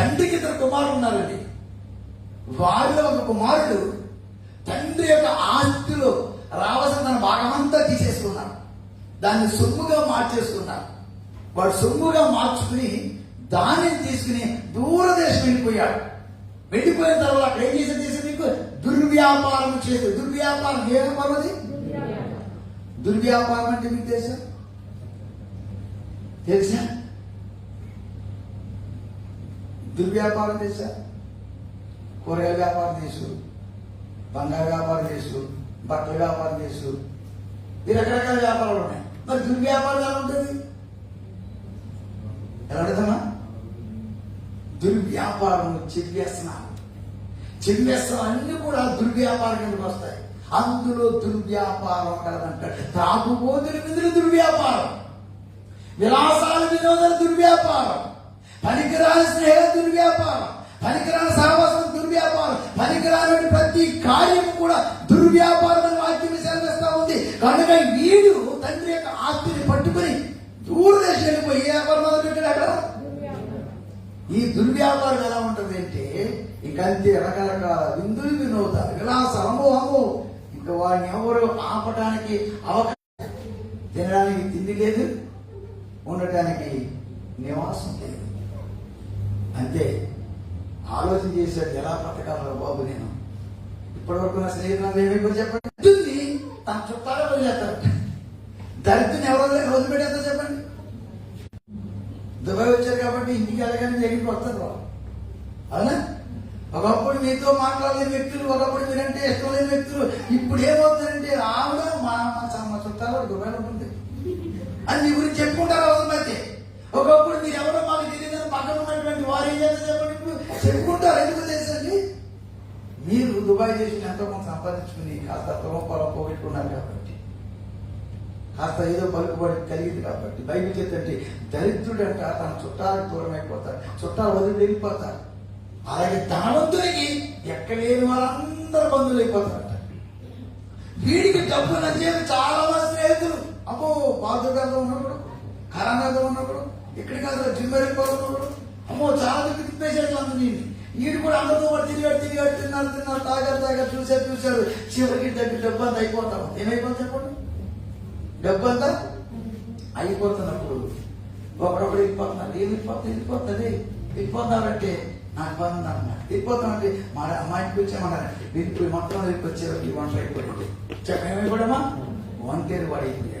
తండ్రికి ఇద్దరు కుమారులు ఉన్నారండి. వారిలో ఒక కుమారుడు తండ్రి యొక్క ఆస్తిలో రావాల్సిన తన భాగమంతా తీసేసుకున్నాడు దాన్ని సొమ్ముగా మార్చేసుకున్నాడు వాడు సొమ్ముగా మార్చుకుని దాన్ని తీసుకుని దూరదేశం వెళ్ళిపోయాడు. వెళ్ళిపోయిన తర్వాత ఏం చేసి చేసి నీకు? దుర్వ్యాపారం చేసి దుర్వ్యాపారం ఏ వ్యాపారం అది? దుర్వ్యాపారం అంటే మీకు తెలుసా? తెలుసా? దుర్వ్యాపారం చేశారు. కూరగాయల వ్యాపారం చేసు బంగారు వ్యాపారం చేసు బట్టల వ్యాపారం చేసు ఈ రకరకాల వ్యాపారాలు ఉన్నాయి. మరి దుర్వ్యాపారం ఎలా ఉంటుంది? ఎలా అడుగుతామా దుర్వ్యాపారం చెల్లేస్తున్నాను చెల్లేస్తున్నాం అన్ని కూడా దుర్వ్యాపారం కిందకు వస్తాయి. అందులో దుర్వ్యాపారం కలదంటాడు. తాగుబోతుల మీద దుర్వ్యాపారం. విలాసాల వినోదాల దుర్వ్యాపారం. పనికిరాని స్నేహం దుర్వ్యాపారం పనికిరాని సహవాసం దుర్వ్యాపారం పనికిరాని ప్రతి కార్యం కూడా దుర్వ్యాపారం అని వాక్యం సెలవిస్తా ఉంది. కనుక వీడు తండ్రి యొక్క ఆస్తిని పట్టుకుని దూరదేశం వెళ్ళిపోయి ఏ వ్యాపారం మొదలు పెట్టాడు అక్కడ? ఈ దుర్వ్యాపారం ఎలా ఉంటుంది అంటే ఇంకంతే రకరకాల విందులు వినోదాలు విలాస అమ్మో ఇంకా వాడిని ఎవరు ఆపడానికి అవకాశం? తినడానికి తిండి లేదు ఉండటానికి నివాసం లేదు. అంతే. ఆలోచన చేశాడు ఎలా బ్రతకాలరా బాబు నేను? ఇప్పటివరకు నా స్నేహితులు ఏమి చెప్పండి? దరిద్రుని తన చుట్టాలు వదిలేస్తారు దరిద్రుని ఎవరు వదిలిపెట్టేస్తారు చెప్పండి. దుబాయ్ వచ్చారు కాబట్టి ఇంటికి వెళ్ళగానే దగ్గరికి వస్తారు అవునా? ఒకప్పుడు మీతో మాట్లాడలేని వ్యక్తులు ఒకప్పుడు మీరంటే ఇష్టం లేని వ్యక్తులు ఇప్పుడు ఏమవుతుందంటే ఆవిడ మా మా చుట్టాలు దుబాయ్లో ఉంది అని మీ గురించి చెప్పుకుంటారు అవసరం అయితే ఒకప్పుడు మీరు ఎవరో మా పక్కన ఉన్నటువంటి వారు ఏం చేస్తారు చెప్పండి చెప్పుకుంటారు. ఎందుకు తెలుసండి? మీరు దుబాయ్ చేసి ఎంతో కొంత సంపాదించుకుని కాస్త పొలం పొలం పోగొట్టుకున్నారు కాబట్టి. కాస్త ఏదో పలుకుబడి కలిగింది కాబట్టి. బైబిల్ చెప్తుంటే దరిద్రుడంట తన చుట్టాలకు దూరం అయిపోతాడు చుట్టాలు వదిలి వెళ్ళిపోతారు. అలాగే ధనవంతునికి ఎక్కలేని వాళ్ళందరూ బంధువులు అయిపోతారట. వీడికి డబ్బు నచ్చేది చాలా మంది స్నేహితులు. అబ్బో బాధుగాలో ఉన్నప్పుడు కరోనాతో ఉన్నప్పుడు ఇక్కడికి అసలు జిమ్ వెళ్ళిపోతున్నప్పుడు అమ్మో చాలా దగ్గర తిప్పేసాడు అందరినీ వీడు కూడా అందరితో పాటు తిరిగాడు తిరిగాడు తిన్నారు తిన్నారు తాగారు తాగారు చూశారు చూశారు చివరికి దగ్గర డబ్బు అంతా అయిపోతాం. ఏమైపోతుంది చెప్పండి? డబ్బు అంతా అయిపోతున్నప్పుడు ఒకడొకడు వెళ్ళిపోతున్నారు ఏమి వెళ్ళిపోతుంది? వెళ్ళిపోతుంది. వెళ్ళిపోతారంటే నాకు పని ఉందన్నమాట వెళ్ళిపోతామంటే మా మా ఇంటికి వచ్చామన్నారు వెళ్ళిపోయి మొత్తం వెళ్ళిపోయారు ఈ వంట అయిపోయింది. చెప్పేమైపోయామా వంటేరు వాడైపోయాడు.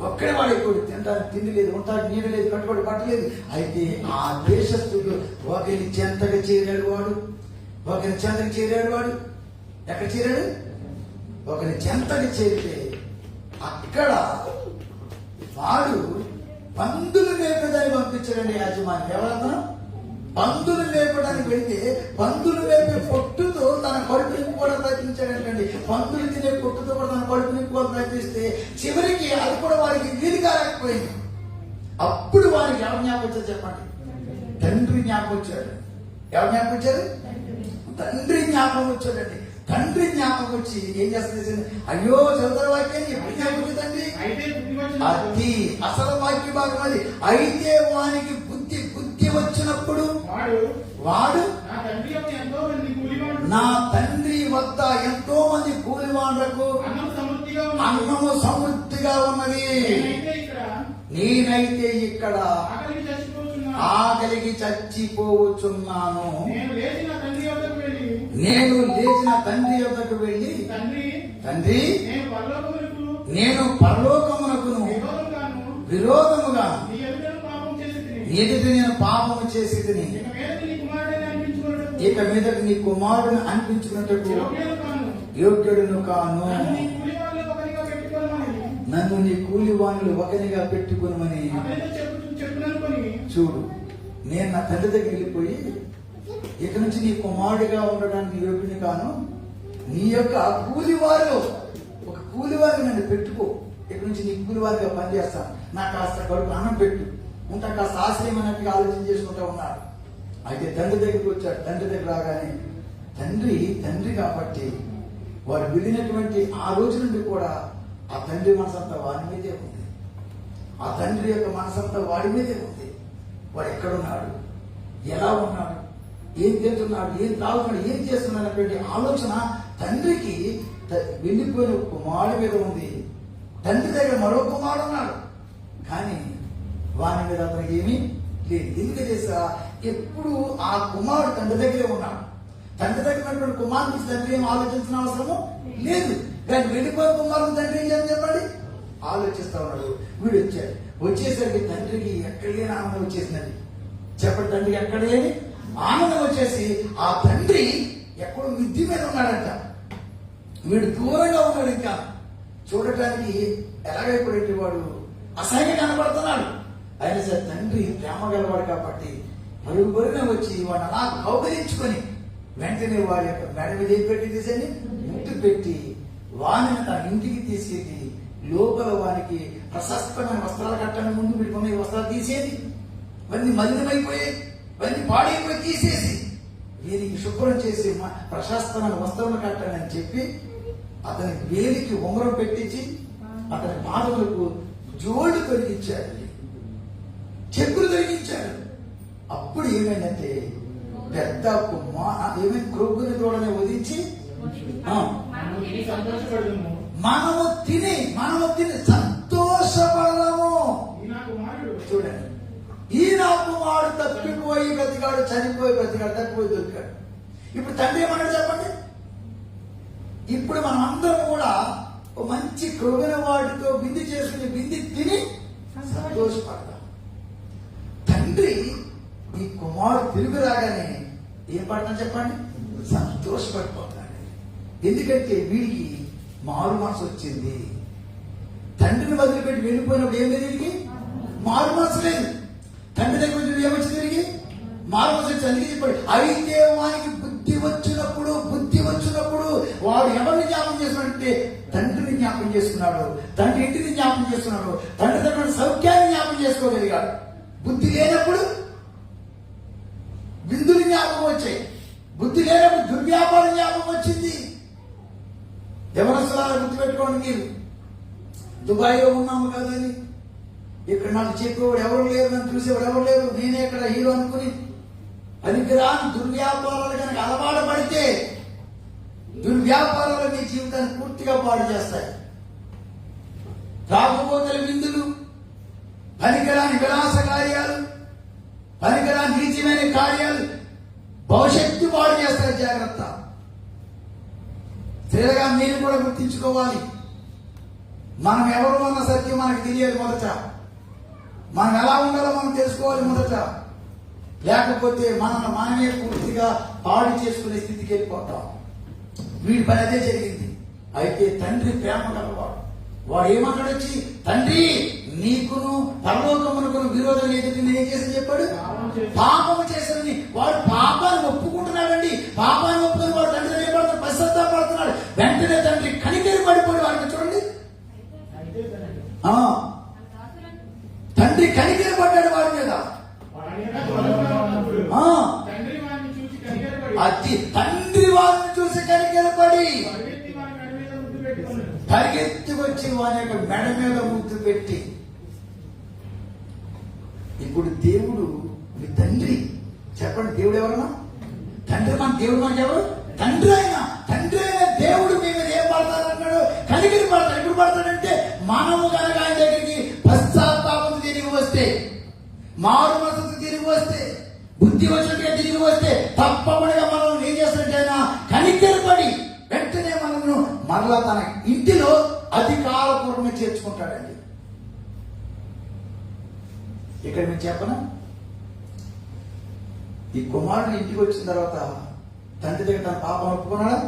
ఒక్కడే వాడు ఎక్కువ తినడానికి తిండి లేదు ఉంటానికి నీళ్ళు లేదు కట్టుబడి పట్టలేదు అయితే ఆ దేశస్థుడు ఒకరి చెంతగా చేరాడు వాడు. ఒకరి చెంతకు చేరాడు వాడు. ఎక్కడ చేరాడు? ఒకరి చెంతకి చేరితే అక్కడ వాడు పందులు మేపడానికి పంపించాడండి యాజమాని ఎవరన్నా పందులు మేపడానికి వెళ్తే పందులు మేపే పొట్టుతో తన కడుపు నింపుకోవడం ప్రయత్నించాడంటండి పందులు తినే పొట్టుతో కూడా తన కడుపు నింపుకోవడం ప్రయత్నిస్తే చివరికి అది కూడా వారికి వీలు కాలేకపోయింది. అప్పుడు వారికి ఎవరు జ్ఞాపకం చెప్పండి? తండ్రి జ్ఞాపకం వచ్చాడు. ఎవరు జ్ఞాపకం వచ్చారు తండ్రి జ్ఞాపకం వచ్చాడండి. తండ్రి జ్ఞాపకం వచ్చి ఏం చేస్తుంది అయ్యో చదువుతారు వాక్యాన్ని ఎప్పుడు జ్ఞాపకం తండ్రి? అది అసలు వాక్య భాగం అది. అయితే వానికి వచ్చినప్పుడు వాడు నా తండ్రి వద్ద ఎంతో మంది కూలివాళ్ళకు అన్నము సమృద్ధిగా ఉన్నది. నేనైతే ఇక్కడ ఆకలికి చచ్చిపోవచ్చున్నాను. నేను లేచిన తండ్రి యొద్దకు వెళ్ళి తండ్రి నేను పరలోకమునకును విరోధముగా నీ ఎదుటను పాపం చేసి తిని ఎదుటి నేను పాపము చేసి ఇక మీద నీ కుమారుడు అనిపించుకున్నట్టు యోగ్యుడును కాను. నన్ను నీ కూలివాళ్ళు ఒకరిగా పెట్టుకునమని చూడు. నేను నా తండ్రి దగ్గర వెళ్ళిపోయి ఇక నుంచి నీ కుమారుడిగా ఉండడానికి యోగ్యుని కాను. నీ యొక్క కూలివారు ఒక కూలివారు నన్ను పెట్టుకో. ఇక నుంచి నీ కూలివారిగా పనిచేస్తాను నాకు కాస్త కడుపు అన్నం పెట్టు. ఉంటా కాస్త అనేది ఆలోచన చేసుకుంటూ ఉన్నాడు అయితే తండ్రి దగ్గరికి వచ్చాడు. తండ్రి దగ్గర రాగానే తండ్రి తండ్రి కాబట్టి వారు వెళ్ళినటువంటి ఆ రోజు నుండి కూడా ఆ తండ్రి మనసంతా వారి మీదే ఉంది. ఆ తండ్రి యొక్క మనసంతా వాడి మీదే ఉంది. వాడు ఎక్కడున్నాడు? ఎలా ఉన్నాడు? ఏం తింటున్నాడు ఏం తాగుతున్నాడు? ఏం చేస్తున్నాడు? అనేటువంటి ఆలోచన తండ్రికి వెళ్ళిపోయిన కుమారుడి మీద ఉంది. తండ్రి దగ్గర మరో కుమారుడు ఉన్నాడు. కానీ వాని మీద అతనికి ఏమీ లేదు. ఎందుకు చేసా ఎప్పుడు ఆ కుమారుడు తండ్రి దగ్గరే ఉన్నాడు. తండ్రి దగ్గర కుమారుని కుమారుడికి తండ్రి ఏం ఆలోచించిన అవసరము లేదు. కానీ వెళ్ళిపోయిన కుమారుడు తండ్రి ఏం చెప్పండి ఆలోచిస్తా ఉన్నాడు. వీడు వచ్చాడు. వచ్చేసరికి తండ్రికి ఎక్కడ లేని ఆనందం వచ్చేసినది చెప్పండి తండ్రికి ఎక్కడ లేని ఆనందం వచ్చేసి ఆ తండ్రి ఎక్కడో విద్య మీద ఉన్నాడంట. వీడు దూరంగా ఉన్నాడు ఇంకా. చూడటానికి ఎలాగైపోయేటి వాడు అసహ్యం కనపడుతున్నాడు అయినా సరే తండ్రి ప్రేమ గలవాడు కాబట్టి పరుగు పరుగున వచ్చి వాడు అలా కౌగలించుకొని వెంటనే వాడి యొక్క మెడ మీద ఏం పెట్టి తీసేది ముట్టు పెట్టి వాని తన ఇంటికి తీసేది. లోపల వానికి ప్రశస్తమైన వస్త్రాలు కట్టడం ముందు వీడికి ఈ వస్త్రాలు తీసేది. ఇవన్నీ మలినమైపోయాయి. ఇవన్నీ పాడైపోయి తీసేసి వీరికి శుభ్రం చేసి ప్రశస్తమైన వస్త్రములు కట్టనని చెప్పి అతని వేలికి ఉంగరం పెట్టించి అతని పాదములకు జోడు తొలగించాడు చెప్పులు తొలగించాడు అప్పుడు ఏమైందంటే పెద్ద కుమ్మా ఏమైంది క్రొగ్గుని తోడని వదిలించి మనము తిని మనము తిని సంతోషపడము చూడండి. ఈయన కుమారుడు తప్పిపోయి బ్రతికాడు చనిపోయి బ్రతికాడు తప్పిపోయి దొరికాడు. ఇప్పుడు తండ్రి ఏమన్నాడు చెప్పండి? ఇప్పుడు మనం అందరం కూడా ఒక మంచి క్రొగిన వాటితో బింది చేసుకుని బింది తిని సంతోషపడతాం తండ్రి ఈ కుమారుడు తిరిగి రాగానే ఏం పడతాం చెప్పండి? సంతోషపడిపోతాడు. ఎందుకంటే వీడికి మారు మనసు వచ్చింది. తండ్రిని వదిలిపెట్టి వెళ్ళిపోయినప్పుడు ఏం లేదు వీడికి? మారు మనసు లేదు. తండ్రి దగ్గర నుంచి ఏమొచ్చి తిరిగి మారు మనసు వచ్చి అందుకే చెప్పాడు అయితే వానికి బుద్ధి వచ్చినప్పుడు బుద్ధి వచ్చినప్పుడు వాడు ఎవరిని జ్ఞాపకం చేస్తున్నాడంటే తండ్రిని జ్ఞాపకం చేసుకున్నాడు తండ్రి ఇంటిని జ్ఞాపకం చేసుకున్నాడు తండ్రి దగ్గర సౌఖ్యాన్ని జ్ఞాపకం చేసుకోగలిగాడు. బుద్ధి లేనప్పుడు విందులు జ్ఞాపకం వచ్చాయి. బుద్ధి లేనప్పుడు దుర్వ్యాపారం జ్ఞాపకం వచ్చింది. ఎవరసలాలు గుర్తుపెట్టుకోండి మీరు. దుబాయ్లో ఉన్నాము కదని ఇక్కడ నాకు చెప్పేవాడు ఎవరు లేరు నన్ను చూసేవాడు ఎవరు లేరు. నేనే ఇక్కడ హీరో అనుకుని పనికిరాని దుర్వ్యాపారాలు కనుక అలవాటు పడితే దుర్వ్యాపారాలు మీ జీవితాన్ని పూర్తిగా పాడు చేస్తాయి. తాగుబోతుల విందులు పనికిరాని విలాస కార్యాలు పనికిరాని నీచమైన కార్యాలు భవిష్యత్తు పాడు చేస్తారు జాగ్రత్త. తెలియగా మీరు కూడా గుర్తించుకోవాలి. మనం ఎవరు అన్న సత్యం మనకు తెలియాలి మొదట. మనం ఎలా ఉండాలో మనం తెలుసుకోవాలి మొదట. లేకపోతే మనల్ని మనమే పూర్తిగా పాడు చేసుకునే స్థితికి వెళ్ళిపోతాం. వీడి పని అదే జరిగింది. అయితే తండ్రి ప్రేమ గలవాడు. వాడు ఏమన్నాడు వచ్చి తండ్రి నీకును పరలోకమునకును విరోధం ఎదుటి నేను ఏం చేసి చెప్పాడు? పాపము చేశానని వాడు పాపాన్ని ఒప్పుకుంటున్నాడండి. పాపాన్ని ఒప్పుకొని వాడు తండ్రి ఏమడుతున్నాడు పశ్చాత్తాపడుతున్నాడు వెంటనే తండ్రి కనికరి పడిపోయి వాడిని చూడండి. తండ్రి ఆ, తండ్రి కనికరి పడ్డాడు వాడి మీద. ఆ, అది తండ్రి వారిని చూసి కనికరి పడి పరిగెత్తి పరిగెత్తి వచ్చి వాని యొక్క మెడ మీద ముద్దు పెట్టి ఇప్పుడు దేవుడు మీ తండ్రి. చెప్పండి దేవుడు ఎవరన్నా? తండ్రి మన దేవుడు మనకి ఎవరు? తండ్రి అయినా తండ్రి అయిన దేవుడు మీ మీద ఏం పడతాడు అన్నాడు కలిగిరి పడతాడు. ఎప్పుడు పడతాడంటే మనము కనుక ఆయన దగ్గరికి పశ్చాత్తాపం తిరిగి వస్తే మారు మనసు తిరిగి వస్తే బుద్ధి వచ్చినట్టుగా తిరిగి వస్తే తప్పకుండా మనం ఏం చేస్తున్నట్టయినా కనికరపడి వెంటనే మనము మరలా తన ఇంటిలో అధికారపూర్వకంగా చేర్చుకుంటాడండి. ఇక్కడ నేను చెప్పనా ఈ కుమారుడు ఇంటికి వచ్చిన తర్వాత తండ్రి దగ్గర తన పాపం ఒప్పుకున్నాడా?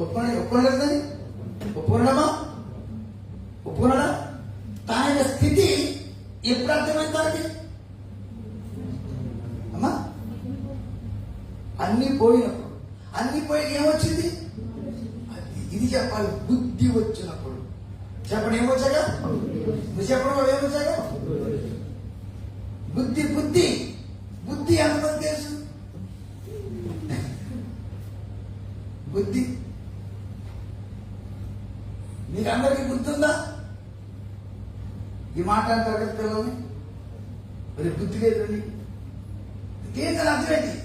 ఒప్పుకున్నా ఒప్పుకోలేదు కదా ఒప్పుకున్నాడమ్మా ఒప్పుకున్నాడా? తన యొక్క స్థితి ఎప్పుడు అర్థమైంది తనకి అమ్మా అన్ని పోయినప్పుడు అన్ని పోయి ఏమొచ్చింది? ఇది చెప్పాలి బుద్ధి వచ్చినప్పుడు. చెప్పండి ఏమొచ్చాక? నువ్వు చెప్పడం ఏమొచ్చాక? బుద్ధి బుద్ధి. బుద్ధి ఎంతమంది తెలుసు బుద్ధి. మీరందరికీ గుర్తుందా? ఈ మాట అంటారు కదా పిల్లల్ని మరి బుద్ధి లేదండి. కీర్తన అర్థం ఏంటి